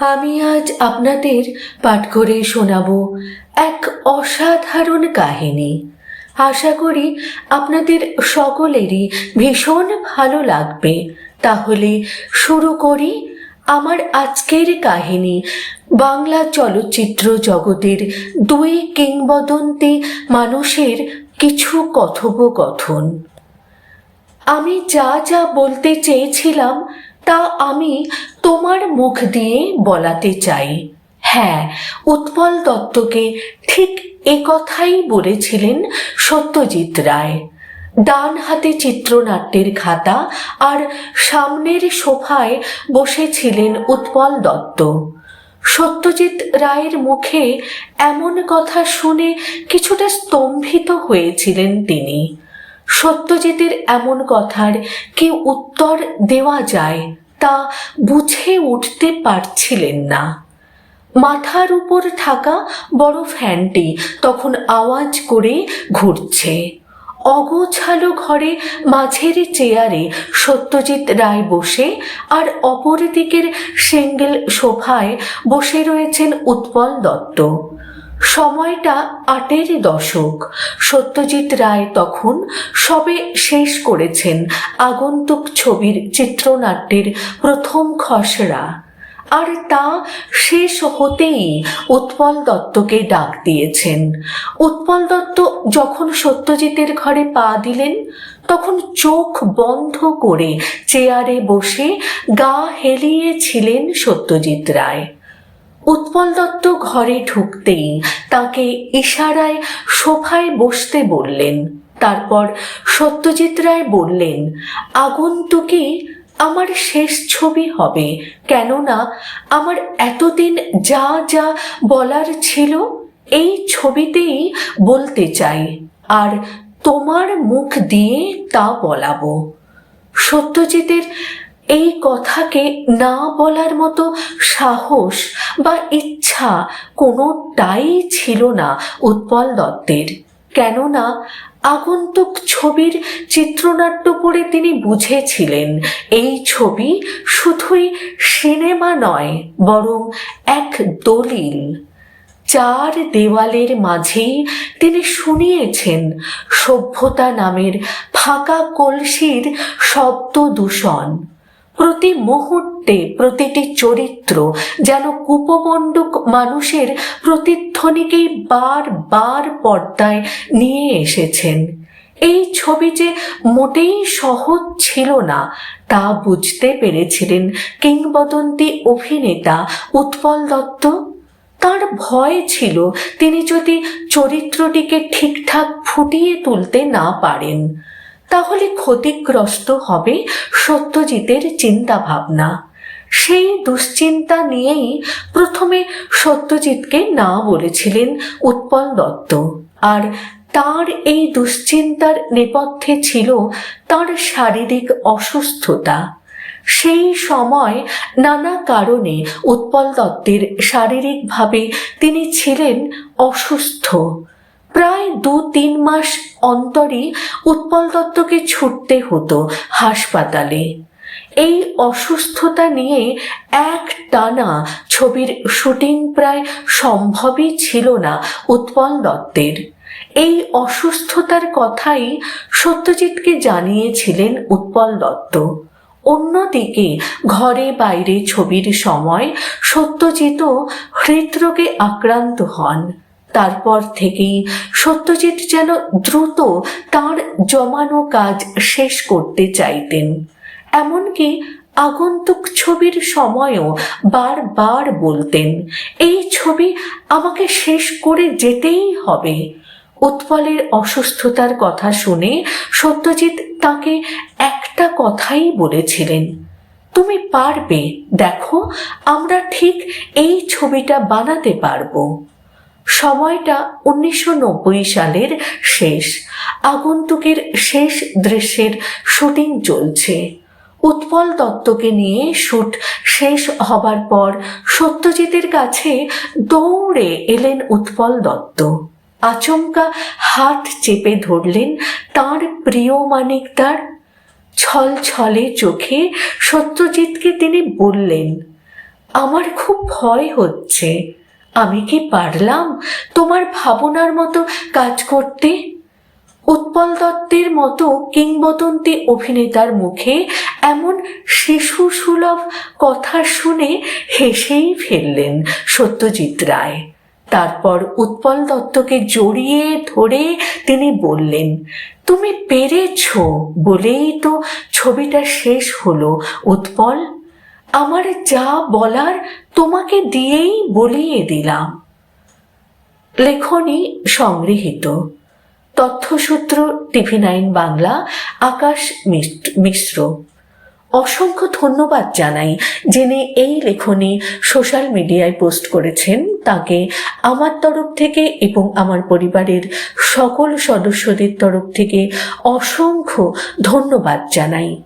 আমি আজ আপনাদের পাঠ করে শোনাব এক অসাধারণ কাহিনী। আশা করি আপনাদের সকলেরই ভীষণ ভালো লাগবে। তাহলে শুরু করি আমার আজকের কাহিনী। বাংলা চলচ্চিত্র জগতের দুই কিংবদন্তি মানুষের কিছু কথোপকথন। আমি যা যা বলতে চেয়েছিলাম তা আমি তোমার মুখ দিয়ে বলাতে চাই। হ্যাঁ উৎপল দত্তকে ঠিক এ কথাই বলেছিলেন সত্যজিৎ রায়। ডান হাতে চিত্রনাট্যের খাতা আর সামনের সোফায় বসেছিলেন উৎপল দত্ত। সত্যজিৎ রায়ের মুখে এমন কথা শুনে কিছুটা স্তম্ভিত হয়েছিলেন তিনি। সত্যজিতের এমন কথার কি উত্তর দেওয়া যায়? তা বুঝে উঠতে পারছিলেন না। মাথার উপর থাকা বড় ফ্যানটি তখন আওয়াজ করে ঘুরছে। অগোছালো ঘরে মাঝের চেয়ারে সত্যজিৎ রায় বসে আর অপর দিকের সিঙ্গেল সোফায় বসে রয়েছেন উৎপল দত্ত। সময়টা আটের দশক। সত্যজিৎ রায় তখন সবে শেষ করেছেন আগন্তুক ছবির চিত্রনাট্যের প্রথম খসড়া। আর তা শেষ হতেই উৎপল দত্তকে ডাক দিয়েছেন। উৎপল দত্ত যখন সত্যজিতের ঘরে পা দিলেন, তখন চোখ বন্ধ করে চেয়ারে বসে গা হেলিয়েছিলেন সত্যজিৎ রায়। উৎপল দত্ত ঘরে ঢুকতেই তাকে ইশারায় সোফায় বসতে বললেন। তারপর সত্যজিৎ রায় বললেন আগন্তুকে আমার শেষ ছবি হবে, কেননা আমার এতদিন যা যা বলার ছিল, এই ছবিতেই বলতে চাই। আর তোমার মুখ দিয়ে তা বলাবো। সত্যজিতের এই কথাকে না বলার মতো সাহস বা ইচ্ছা কোনোটাই ছিল না উৎপল দত্তের। কেননা আগন্তুক ছবির চিত্রনাট্য পড়ে তিনি বুঝেছিলেন, এই ছবি শুধুই সিনেমা নয়, বরং এক দলিল। চার দেওয়ালের মাঝেই তিনি শুনিয়েছেন, সভ্যতা নামের ফাঁকা কলসির শব্দ দূষণ। প্রতি মুহূর্তে প্রতিটি চরিত্র যেন কূপমণ্ডক মানুষের প্রতিধ্বনিকেই বার বার পর্দায় নিয়ে এসেছেন। এই ছবি যে মোটেই সহজ ছিল না, তা বুঝতে পেরেছিলেন কিংবদন্তি অভিনেতা উৎপল দত্ত। তার ভয় ছিল তিনি যদি চরিত্রটিকে ঠিকঠাক ফুটিয়ে তুলতে না পারেন। তাহলে ক্ষতিগ্রস্ত হবে সত্যজিতের চিন্তা ভাবনা সেই দুশ্চিন্তা নিয়েই প্রথমে সত্যজিৎকে না বলেছিলেন উৎপল দত্ত। আর তার এই দুশ্চিন্তার নেপথ্যে ছিল তার শারীরিক অসুস্থতা। সেই সময় নানা কারণে উৎপল দত্তের শারীরিকভাবে তিনি ছিলেন অসুস্থ। প্রায় দু তিন মাস অন্তরই উৎপল দত্তকে ছুটতে হতো হাসপাতালে। এই অসুস্থতা নিয়ে এক টানা ছবির শুটিং প্রায় সম্ভবই ছিল না উৎপল দত্তের। এই অসুস্থতার কথাই সত্যজিৎকে জানিয়েছিলেন উৎপল দত্ত। অন্যদিকে ঘরে বাইরে ছবির সময় সত্যজিৎও হৃদরোগে আক্রান্ত হন। তারপর থেকেই সত্যজিৎ যেন দ্রুত তার জমানো কাজ শেষ করতে চাইতেন। এমনকি আগন্তুক ছবির সময়ও বারবার বলতেন, এই ছবি আমাকে শেষ করে যেতেই হবে। উৎপলের অসুস্থতার কথা শুনে সত্যজিৎ তাকে একটা কথাই বলেছিলেন, তুমি পারবে, দেখো, আমরা ঠিক এই ছবিটা বানাতে পারব। সময়টা উনিশশো নব্বই সালের শেষ। আগন্তুকের শেষ দৃশ্যের শুটিং চলছে। উৎপল দত্তকে নিয়ে শুট শেষ হবার পর সত্যজিতের কাছে দৌড়ে এলেন উৎপল দত্ত। আচমকা হাত চেপে ধরলেন তার প্রিয় মানিকদার ছল ছলে চোখে সত্যজিৎকে তিনি বললেন, আমার খুব ভয় হচ্ছে। আমি কি পারলাম তোমার ভাবনার মতো কাজ করতে? উৎপল দত্তের মতো কিংবদন্তি অভিনেতার মুখে এমন শিশু সুলভ কথা শুনে হেসেই ফেললেন সত্যজিৎ রায়। তারপর উৎপল দত্তকে জড়িয়ে ধরে তিনি বললেন, তুমি পেরেছ বলেই তো ছবিটা শেষ হলো উৎপল। আমার যা বলার তোমাকে দিয়েই বলিয়ে দিলাম। লেখনী সংগৃহীত। তথ্যসূত্র টিভি নাইন বাংলা, আকাশ মিশ্র। অসংখ্য ধন্যবাদ জানাই যিনি এই লেখনী সোশ্যাল মিডিয়ায় পোস্ট করেছেন। তাকে আমার তরফ থেকে এবং আমার পরিবারের সকল সদস্যদের তরফ থেকে অসংখ্য ধন্যবাদ জানাই।